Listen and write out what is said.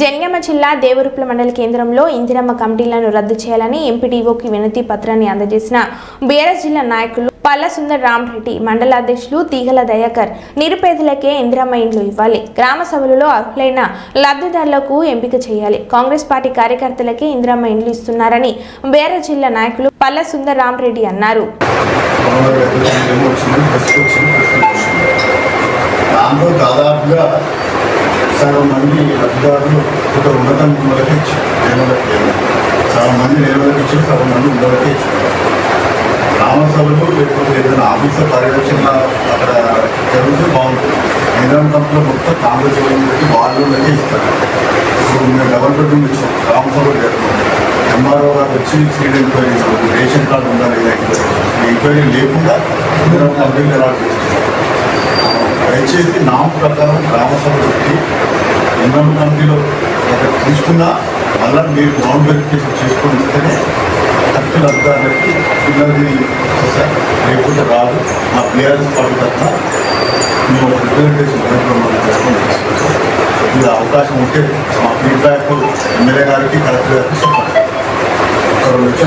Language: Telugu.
జనగామ జిల్లా దేవరుప్ల మండల కేంద్రంలో ఇందిరమ్మ కమిటీలను రద్దు చేయాలని ఎంపీడీఓకి వినతి పత్రాన్ని అందజేసిన బీఆర్ఎస్ జిల్లా నాయకులు పల్ల సుందర్ రామరెడ్డి మండల అధ్యక్షులు తీగల దయాకర్ నిరుపేదలకే ఇందిరమ్మ ఇండ్లు ఇవ్వాలి. గ్రామ సభలలో అర్హులైన లబ్ధిదారులకు ఎంపిక చేయాలి. కాంగ్రెస్ పార్టీ కార్యకర్తలకే ఇందిరమ్మ ఇండ్లు ఇస్తున్నారని బీఆర్ఎస్ జిల్లా నాయకులు పల్ల సుందర్ రామరెడ్డి అన్నారు. దాంట్లో దాదాపుగా మంది లబ్ధిదారులు ఒక ఉన్నతం వాళ్ళకి ఇచ్చారు నేలలకు లేదు మంది నేలలకు ఇచ్చి సగం మంది ఉన్నలకే ఇచ్చారు గ్రామసభలు లేకపోతే ఏదైనా ఆఫీసర్ పర్యవేక్షణ అక్కడ జరుగుతూ బాగుంటుంది. నిజాం కంపెనీలో మొత్తం కాంగ్రెస్ వాళ్ళకి వాళ్ళకే ఇస్తారు. ఇప్పుడు మేము డబల్ బెడ్రూమ్ ఇచ్చాం. గ్రామసభలు జరుగుతుంది ఎంఆర్ఓ గారు వచ్చి సీడ్ ఎంక్వైరీ రేషన్ కార్డు ఉందా లేదా? ఎంక్వైరీ లేకుండా నిజాం కంపెనీలు ఎలా చేస్తారు దయచేసి నామ ప్రకారం గ్రామ సభ పెట్టి ఎన్ఎం కమిటీలో ఒకటి తీసుకున్నా మళ్ళీ మీరు గ్రౌండ్ వెరిఫికేషన్ చేసుకొని ఇస్తేనే కరెక్ట్ అధికారులకి పిల్లలది వస్తాయి. లేకపోతే రాదు. మా బీఆర్ఎస్ పార్టీ తప్ప మేము ఒక రిప్రజెంటేషన్ కార్యక్రమం చేసుకొని మీరు అవకాశం ఉంటే మా ఫీడ్బ్యాక్ ఎమ్మెల్యే గారికి కలెక్టర్ గారికి చెప్పండి. ఒకరు వచ్చి